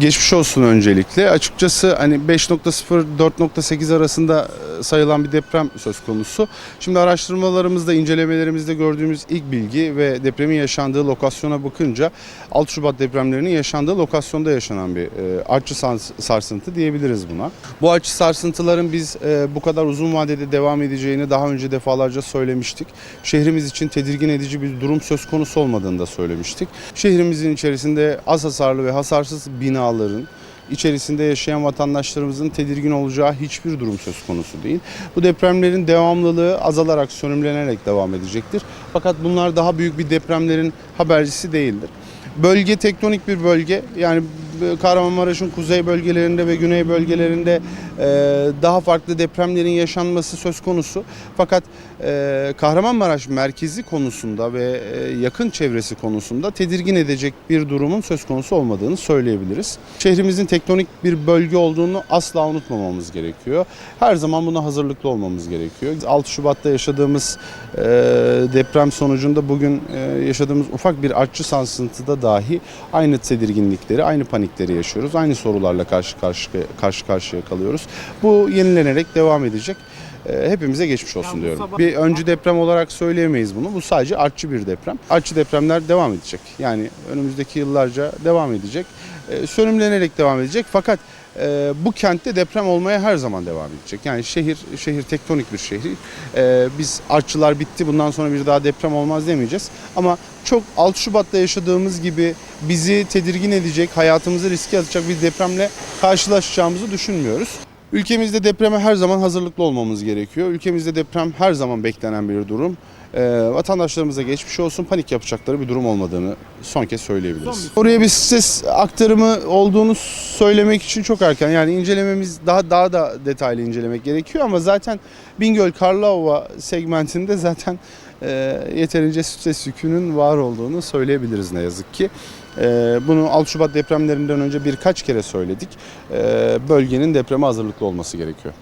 Geçmiş olsun öncelikle. Açıkçası hani 5.0 4.8 arasında e, sayılan bir deprem söz konusu. Şimdi araştırmalarımızda, incelemelerimizde gördüğümüz ilk bilgi ve depremin yaşandığı lokasyona bakınca 6 Şubat depremlerinin yaşandığı lokasyonda yaşanan bir e, artçı sars- sarsıntı diyebiliriz buna. Bu artçı sarsıntıların biz e, bu kadar uzun vadede devam edeceğini daha önce defalarca söylemiştik. Şehrimiz için tedirgin edici bir durum söz konusu olmadığını da söylemiştik. Şehrimizin içerisinde az hasarlı ve hasarsız binaların içerisinde yaşayan vatandaşlarımızın tedirgin olacağı hiçbir durum söz konusu değil. Bu depremlerin devamlılığı azalarak, sönümlenerek devam edecektir. Fakat bunlar daha büyük bir depremlerin habercisi değildir. Bölge tektonik bir bölge. Yani Kahramanmaraş'ın kuzey bölgelerinde ve güney bölgelerinde e, daha farklı depremlerin yaşanması söz konusu. Fakat e, Kahramanmaraş merkezi konusunda ve e, yakın çevresi konusunda tedirgin edecek bir durumun söz konusu olmadığını söyleyebiliriz. Şehrimizin tektonik bir bölge olduğunu asla unutmamamız gerekiyor. Her zaman buna hazırlıklı olmamız gerekiyor. 6 Şubat'ta yaşadığımız deprem sonucunda bugün yaşadığımız ufak bir artçı sarsıntıda dahi aynı tedirginlikleri, aynı panikleri yaşıyoruz. Aynı sorularla karşı karşıya, karşı karşıya kalıyoruz. Bu yenilenerek devam edecek. E, Hepimize geçmiş olsun diyorum. sabah- Bir öncü deprem olarak söyleyemeyiz bunu. Bu sadece artçı bir deprem. Artçı depremler devam edecek. Yani önümüzdeki yıllarca devam edecek. E, Sönümlenerek devam edecek. Fakat e, bu kentte deprem olmaya her zaman devam edecek. Yani şehir şehir tektonik bir şehir. E, biz artçılar bitti bundan sonra bir daha deprem olmaz demeyeceğiz. Ama çok 6 Şubat'ta yaşadığımız gibi bizi tedirgin edecek, hayatımızı riske atacak bir depremle karşılaşacağımızı düşünmüyoruz. Ülkemizde depreme her zaman hazırlıklı olmamız gerekiyor. Ülkemizde deprem her zaman beklenen bir durum. Ee, vatandaşlarımıza geçmiş olsun panik yapacakları bir durum olmadığını son kez söyleyebiliriz. Son Oraya bir ses aktarımı olduğunu söylemek için çok erken. Yani incelememiz daha daha da detaylı incelemek gerekiyor ama zaten Bingöl Karlova segmentinde zaten e, yeterince ses yükünün var olduğunu söyleyebiliriz ne yazık ki. E, bunu 6 Şubat depremlerinden önce birkaç kere söyledik. E, bölgenin depreme hazırlıklı olması gerekiyor.